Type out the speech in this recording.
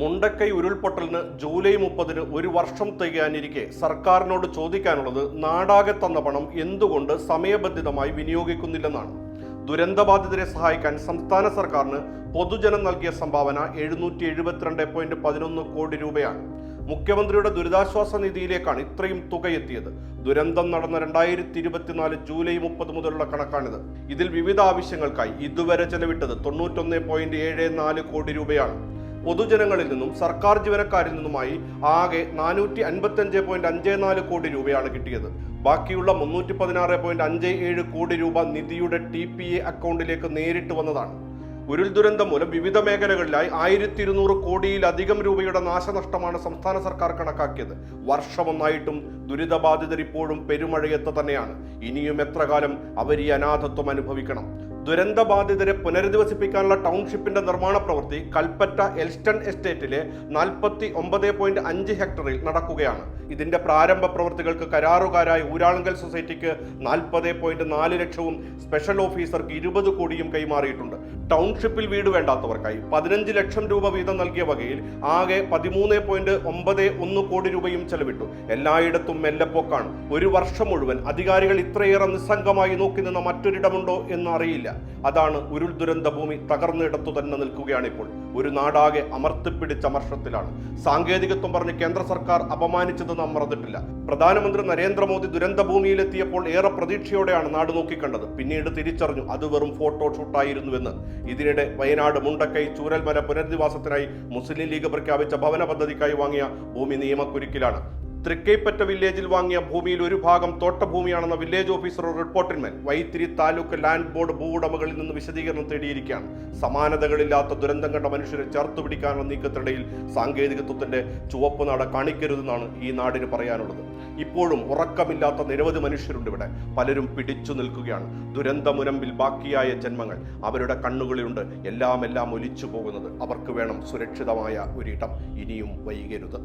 Mundakkai ഉരുൾപൊട്ടലിന് July മുപ്പതിന് ഒരു വർഷം തികയാനിരിക്കെ സർക്കാരിനോട് ചോദിക്കാനുള്ളത് നാടാകെ തന്ന പണം എന്തുകൊണ്ട് സമയബന്ധിതമായി വിനിയോഗിക്കുന്നില്ലെന്നാണ്. ദുരന്തബാധിതരെ സഹായിക്കാൻ സംസ്ഥാന സർക്കാരിന് പൊതുജനം നൽകിയ സംഭാവന എഴുന്നൂറ്റി എഴുപത്തിരണ്ട് പോയിന്റ് പതിനൊന്ന് കോടി രൂപയാണ്. മുഖ്യമന്ത്രിയുടെ ദുരിതാശ്വാസ നിധിയിലേക്കാണ് ഇത്രയും തുക എത്തിയത് ദുരന്തം നടന്ന രണ്ടായിരത്തി ഇരുപത്തിനാല് ജൂലൈ മുപ്പത് മുതലുള്ള കണക്കാണിത്. ഇതിൽ വിവിധ ആവശ്യങ്ങൾക്കായി ഇതുവരെ ചെലവിട്ടത് തൊണ്ണൂറ്റൊന്ന് പോയിന്റ് ഏഴ് നാല് കോടി രൂപയാണ്. പൊതുജനങ്ങളിൽ നിന്നും സർക്കാർ ജീവനക്കാരിൽ നിന്നുമായി ആകെ നാനൂറ്റി അൻപത്തഞ്ച് പോയിന്റ് അഞ്ച് നാല് കോടി രൂപയാണ് കിട്ടിയത്. ബാക്കിയുള്ള മുന്നൂറ്റി പതിനാറ് പോയിന്റ് അഞ്ച് ഏഴ് കോടി രൂപ നിധിയുടെ ടി പി എ അക്കൗണ്ടിലേക്ക് നേരിട്ട് വന്നതാണ്. ഉരുൾ ദുരന്തം മൂലം വിവിധ മേഖലകളിലായി ആയിരത്തി ഇരുന്നൂറ് കോടിയിലധികം രൂപയുടെ നാശനഷ്ടമാണ് സംസ്ഥാന സർക്കാർ കണക്കാക്കിയത്. വർഷമൊന്നായിട്ടും ദുരിതബാധിതർ ഇപ്പോഴും പെരുമഴയത്ത് തന്നെയാണ്. ഇനിയും എത്ര കാലം അവർ ഈ അനാഥത്വം അനുഭവിക്കണം? ദുരന്തബാധിതരെ പുനരധിവസിപ്പിക്കാനുള്ള ടൗൺഷിപ്പിന്റെ നിർമ്മാണ പ്രവൃത്തി കൽപ്പറ്റ എൽസ്റ്റൺ എസ്റ്റേറ്റിലെ നാൽപ്പത്തി ഒമ്പത് പോയിന്റ് അഞ്ച് ഹെക്ടറിൽ നടക്കുകയാണ്. ഇതിന്റെ പ്രാരംഭ പ്രവൃത്തികൾക്ക് കരാറുകാരായ ഊരാളുങ്കൽ സൊസൈറ്റിക്ക് നാൽപ്പത് പോയിന്റ് നാല് ലക്ഷവും സ്പെഷ്യൽ ഓഫീസർക്ക് ഇരുപത് കോടിയും കൈമാറിയിട്ടുണ്ട്. ടൗൺഷിപ്പിൽ വീട് വേണ്ടാത്തവർക്കായി പതിനഞ്ച് ലക്ഷം രൂപ വീതം നൽകിയ വകയിൽ ആകെ പതിമൂന്ന് പോയിന്റ് ഒമ്പത് ഒന്ന് കോടി രൂപയും ചെലവിട്ടു. എല്ലായിടത്തും മെല്ലപ്പോക്കാണ്. ഒരു വർഷം മുഴുവൻ അധികാരികൾ ഇത്രയേറെ നിസ്സംഗമായി നോക്കി നിന്ന മറ്റൊരിടമുണ്ടോ എന്ന് അറിയില്ല. അതാണ് ഉരുൾ ദുരന്ത ഭൂമി തകർന്നിടത്തു തന്നെ നിൽക്കുകയാണ് ഇപ്പോൾ. ഒരു നാടാകെ അമർത്തിപ്പിടിച്ച അമർഷത്തിലാണ്. സാങ്കേതികത്വം പറഞ്ഞ് കേന്ദ്ര സർക്കാർ അപമാനിച്ചത് നാം മറന്നിട്ടില്ല. പ്രധാനമന്ത്രി നരേന്ദ്രമോദി ദുരന്ത ഭൂമിയിലെത്തിയപ്പോൾ ഏറെ പ്രതീക്ഷയോടെയാണ് നാട് നോക്കിക്കണ്ടത്. പിന്നീട് തിരിച്ചറിഞ്ഞു അത് വെറും ഫോട്ടോ ഷൂട്ടായിരുന്നുവെന്ന്. ഇതിനിടെ വയനാട് മുണ്ടക്കൈ ചൂരൽമല പുനരധിവാസത്തിനായി മുസ്ലിം ലീഗ് പ്രഖ്യാപിച്ച ഭവന പദ്ധതിക്കായി വാങ്ങിയ ഭൂമി നിയമക്കുരുക്കിലാണ്. തൃക്കൈപ്പറ്റ വില്ലേജിൽ വാങ്ങിയ ഭൂമിയിൽ ഒരു ഭാഗം തോട്ടഭൂമിയാണെന്ന വില്ലേജ് ഓഫീസറുടെ റിപ്പോർട്ടിന്മേൽ വൈത്തിരി താലൂക്ക് ലാൻഡ് ബോർഡ് ഭൂവുടമകളിൽ നിന്ന് വിശദീകരണം തേടിയിരിക്കുകയാണ്. സമാനതകളില്ലാത്ത ദുരന്തം കണ്ട മനുഷ്യരെ ചേർത്തു പിടിക്കാനുള്ള നീക്കത്തിനിടയിൽ സാങ്കേതികത്വത്തിന്റെ ചുവപ്പ് നാട കാണിക്കരുതെന്നാണ് ഈ നാടിന് പറയാനുള്ളത്. ഇപ്പോഴും ഉറക്കമില്ലാത്ത നിരവധി മനുഷ്യരുണ്ട് ഇവിടെ. പലരും പിടിച്ചു നിൽക്കുകയാണ്. ദുരന്തമുനമ്പിൽ ബാക്കിയായ ജന്മങ്ങൾ അവരുടെ കണ്ണുകളിലുണ്ട്. എല്ലാം എല്ലാം ഒലിച്ചു പോകുന്നത്. അവർക്ക് വേണം സുരക്ഷിതമായ ഒരിടം. ഇനിയും വൈകരുത്.